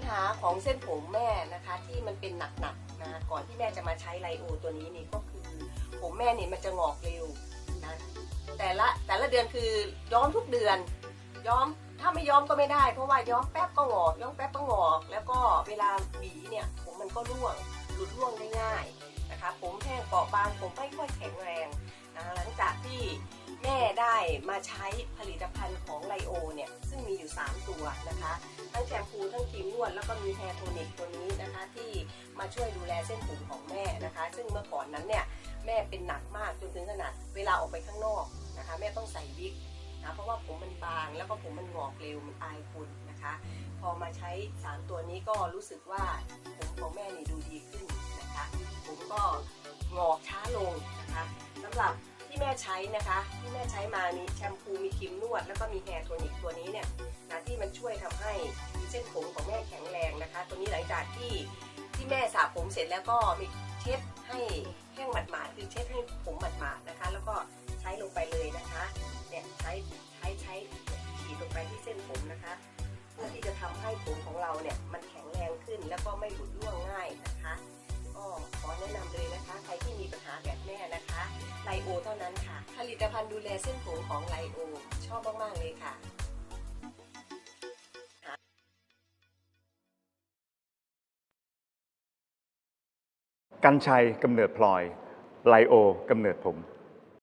ญหาของเส้นผมแม่นะคะที่มันเป็นหนักๆนะก่อนที่แม่จะมาใช้ไลโอตัวนี้นี่ก็คือผมแม่นี่มันจะงอกเร็วนะแต่ละแต่ละเดือนคือย้อมทุกเดือน ย้อมถ้าไม่ย้อมก็ไม่ได้ เพราะว่าย้อมแป๊บก็งอกย้อมแป๊บก็งอก แล้วก็เวลาหวีเนี่ยผมมันก็ร่วงหลุดร่วงได้ง่ายนะคะ ผมแห้งเปราะบางผมไม่ค่อยแข็งแรงนะหลังจากที่แม่ได้มาใช้ผลิตภัณฑ์ของไลโอเนี่ยซึ่งมีอยู่ 3 ตัวนะคะ ทั้งแชมพูทั้งครีม นวดแล้วก็มีแฮร์โทนิกตัวนี้นะคะที่มาช่วยดูแลเส้นผมของแม่นะคะ ซึ่งเมื่อก่อนนั้นเนี่ยแม่เป็นหนักมากจนถึงขนาดเวลาออกไปข้างนอกนะคะ แม่ต้องใส่วิกนะเพราะว่าผมมันบางแล้วก็ผมมันงอกเร็วมันอายคนนะคะ พอมาใช้สารตัวนี้ก็รู้สึกว่าผมของแม่นี่ดูดีขึ้นนะคะ ผมก็งอกช้าลงนะคะสำหรับที่แม่ใช้นะคะ ที่แม่ใช้มามีแชมพูมีครีมนวด แล้วก็มีแฮร์โทนิกตัวนี้เนี่ยนะที่มันช่วยทำให้ากที่ที่แม่สระผมเสร็จแล้วก็มีเช็ดให้แห้งหมาดๆคือเช็ดให้ผมหมาดๆนะคะ แล้วก็ใช้ลงไปเลยนะคะเนี่ยใช้ใช้ใช้ฉีดลงไปที่เส้นผมนะคะเพื่อที่จะทำให้ผมของเราเนี่ยมันแข็งแรงขึ้นแล้วก็ไม่หลุดร่วงง่ายนะคะก็ขอแนะนำเลยนะคะใครที่มีปัญหาแบบแม่นะคะไลโอเท่านั้นค่ะ ผลิตภัณฑ์ดูแลเส้นผมของไลโอชอบมากๆเลยค่ะ กัญชัยกำเนิดพลอยไลโอกำเนิดผม